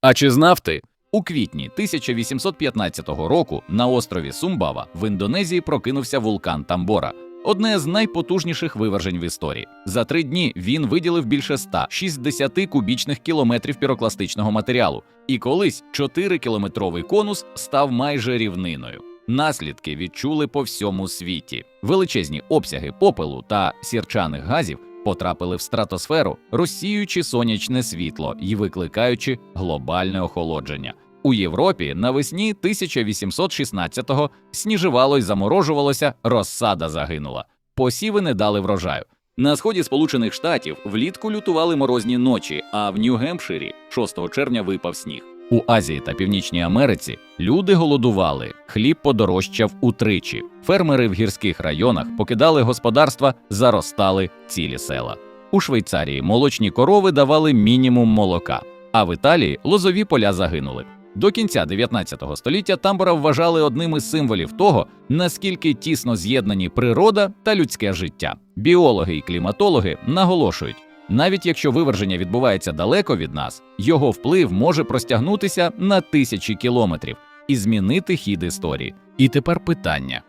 А чи знав ти? У квітні 1815 року на острові Сумбава в Індонезії прокинувся вулкан Тамбора, одне з найпотужніших вивержень в історії. За три дні він виділив більше 160 кубічних кілометрів пірокластичного матеріалу, і колись 4-кілометровий конус став майже рівниною. Наслідки відчули по всьому світі. Величезні обсяги попелу та сірчаних газів потрапили в стратосферу, розсіюючи сонячне світло і викликаючи глобальне охолодження. У Європі навесні 1816-го сніживало й заморожувалося, розсада загинула. Посіви не дали врожаю. На сході Сполучених Штатів влітку лютували морозні ночі, а в Нью-Гемпширі 6 червня випав сніг. У Азії та Північній Америці люди голодували, хліб подорожчав утричі. Фермери в гірських районах покидали господарства, заростали цілі села. У Швейцарії молочні корови давали мінімум молока, а в Італії лозові поля загинули. До кінця 19 століття тамбора вважали одним із символів того, наскільки тісно з'єднані природа та людське життя. Біологи і кліматологи наголошують, навіть якщо виверження відбувається далеко від нас, його вплив може простягнутися на тисячі кілометрів і змінити хід історії. І тепер питання: